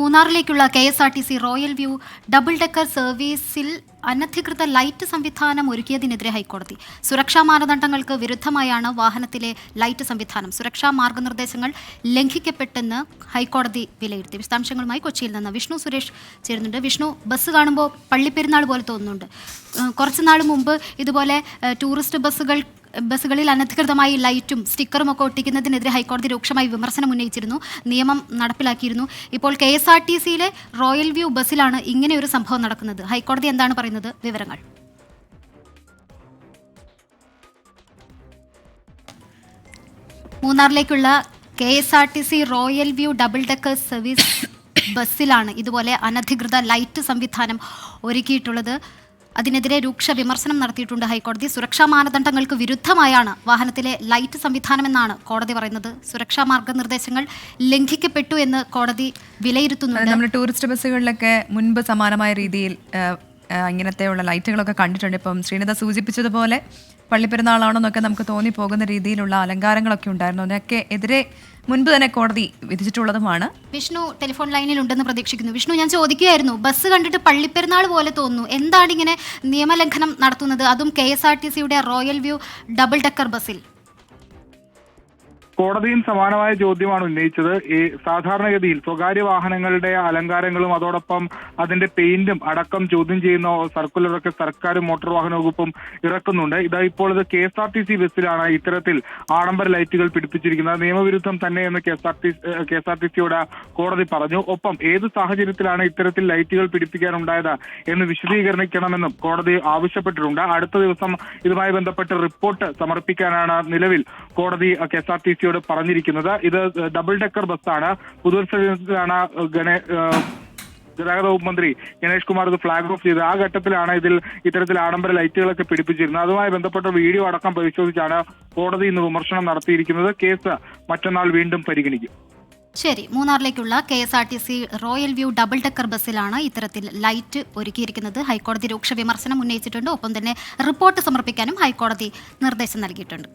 മൂന്നാറിലേക്കുള്ള K S R T C royal view double decker സർവീസിൽ അനധികൃത light സംവിധാനം ഒരുക്കിയതിനെതിരെ ഹൈക്കോടതി. സുരക്ഷാ മാനദണ്ഡങ്ങൾക്ക് വിരുദ്ധമായാണ് വാഹനത്തിലെ ലൈറ്റ് സംവിധാനം. സുരക്ഷാ മാർഗനിർദ്ദേശങ്ങൾ ലംഘിക്കപ്പെട്ടെന്ന് ഹൈക്കോടതി വിലയിരുത്തി. വിശദാംശങ്ങളുമായി കൊച്ചിയിൽ നിന്ന് വിഷ്ണു സുരേഷ് ചേരുന്നുണ്ട്. വിഷ്ണു ബസ് കാണുമ്പോൾ പള്ളിപ്പെരുന്നാൾ പോലെ തോന്നുന്നുണ്ട്. കുറച്ച് നാൾ മുമ്പ് ഇതുപോലെ ടൂറിസ്റ്റ് ബസ്സുകൾ ബസ്സുകളിൽ അനധികൃതമായി ലൈറ്റും സ്റ്റിക്കറും ഒക്കെ ഒട്ടിക്കുന്നതിനെതിരെ ഹൈക്കോടതി രൂക്ഷമായി വിമർശനം ഉന്നയിച്ചിരുന്നു. നിയമം നടപ്പിലാക്കിയിരുന്നു. ഇപ്പോൾ കെ എസ് ആർ ടി സിയിലെ റോയൽ വ്യൂ ബസ്സിലാണ് ഇങ്ങനെയൊരു സംഭവം നടക്കുന്നത്. ഹൈക്കോടതി എന്താണ് പറയുന്നത്? വിവരങ്ങൾ. മൂന്നാറിലേക്കുള്ള K S R T C royal view double decker service ബസ്സിലാണ് ഇതുപോലെ അനധികൃത ലൈറ്റ് സംവിധാനം ഒരുക്കിയിട്ടുള്ളത്. അതിനെതിരെ രൂക്ഷ വിമർശനം നടത്തിയിട്ടുണ്ട് ഹൈക്കോടതി. സുരക്ഷാ മാനദണ്ഡങ്ങൾക്ക് വിരുദ്ധമായാണ് വാഹനത്തിലെ ലൈറ്റ് സംവിധാനമെന്നാണ് കോടതി പറയുന്നത്. സുരക്ഷാ മാർഗനിർദ്ദേശങ്ങൾ ലംഘിക്കപ്പെട്ടു എന്ന് കോടതി വിലയിരുത്തുന്നുണ്ട്. നമ്മുടെ ടൂറിസ്റ്റ് ബസ്സുകളിലൊക്കെ മുൻപ് സമാനമായ രീതിയിൽ ഇങ്ങനത്തെയുള്ള ലൈറ്റുകളൊക്കെ കണ്ടിട്ടുണ്ട്. ഇപ്പം ശ്രീനിത സൂചിപ്പിച്ചതുപോലെ പള്ളിപ്പെരുന്നാളാണോ എന്നൊക്കെ നമുക്ക് തോന്നിപ്പോകുന്ന രീതിയിലുള്ള അലങ്കാരങ്ങളൊക്കെ ഉണ്ടായിരുന്നു. അതിനൊക്കെ എതിരെ മുൻപ് തന്നെ കോടതി വിധിച്ചിട്ടുള്ളതുമാണ്. വിഷ്ണു ടെലിഫോൺ ലൈനിൽ ഉണ്ടെന്ന് പ്രതീക്ഷിക്കുന്നു. വിഷ്ണു ഞാൻ ചോദിക്കുകയായിരുന്നു ബസ് കണ്ടിട്ട് പള്ളിപ്പെരുന്നാൾ പോലെ തോന്നുന്നു. എന്താണ് ഇങ്ങനെ നിയമലംഘനം നടത്തുന്നത്? അതും കെ എസ് ആർ ടി സിയുടെ റോയൽ വ്യൂ ഡബിൾ ഡെക്കർ ബസ്സിൽ. കോടതിയും സമാനമായ ചോദ്യമാണ് ഉന്നയിച്ചത്. ഈ സാധാരണഗതിയിൽ സ്വകാര്യ വാഹനങ്ങളുടെ അലങ്കാരങ്ങളും അതോടൊപ്പം അതിന്റെ പെയിന്റും അടക്കം ചോദ്യം ചെയ്യുന്ന സർക്കുലറൊക്കെ സർക്കാരും മോട്ടോർ വാഹന വകുപ്പും ഇറക്കുന്നുണ്ട്. ഇതാ ഇപ്പോൾ ഇത് K S R T C ബസ്സിലാണ് ഇത്തരത്തിൽ ആഡംബര ലൈറ്റുകൾ പിടിപ്പിച്ചിരിക്കുന്നത്. നിയമവിരുദ്ധം തന്നെ എന്ന് K S R T K S R T സിയോട് കോടതി പറഞ്ഞു. ഒപ്പം ഏത് സാഹചര്യത്തിലാണ് ഇത്തരത്തിൽ ലൈറ്റുകൾ പിടിപ്പിക്കാനുണ്ടായത് എന്ന് വിശദീകരിക്കണമെന്നും കോടതി ആവശ്യപ്പെട്ടിട്ടുണ്ട്. അടുത്ത ദിവസം ഇതുമായി ബന്ധപ്പെട്ട് റിപ്പോർട്ട് സമർപ്പിക്കാനാണ് നിലവിൽ കോടതി കെ എസ് ആർ ടി സിയോട് പറഞ്ഞിരിക്കുന്നത്. ഇത് ഡബിൾ ഡെക്കർ ബസ്സാണ് പുതുവത്സരത്തിലാണ് ഗണേ ഗതാഗത വകുപ്പ് മന്ത്രി ഗണേഷ് കുമാർ ഇത് ഫ്ലാഗ് ഓഫ് ചെയ്തത്. ആ ഘട്ടത്തിലാണ് ഇതിൽ ഇത്തരത്തിൽ ആഡംബര ലൈറ്റുകളൊക്കെ പിടിപ്പിച്ചിരുന്നത്. അതുമായി ബന്ധപ്പെട്ട വീഡിയോ അടക്കം പരിശോധിച്ചാണ് കോടതി ഇന്ന് വിമർശനം നടത്തിയിരിക്കുന്നത്. കേസ് മറ്റന്നാൾ വീണ്ടും പരിഗണിക്കും. ശരി മൂന്നാറിലേക്കുള്ള K S R T C royal view double decker ബസ്സിലാണ് ഇത്തരത്തിൽ ലൈറ്റ് ഒരുക്കിയിരിക്കുന്നത്. ഹൈക്കോടതി രൂക്ഷ വിമർശനം ഉന്നയിച്ചിട്ടുണ്ട്. ഒപ്പം തന്നെ റിപ്പോർട്ട് സമർപ്പിക്കാനും ഹൈക്കോടതി നിർദ്ദേശം നൽകിയിട്ടുണ്ട്.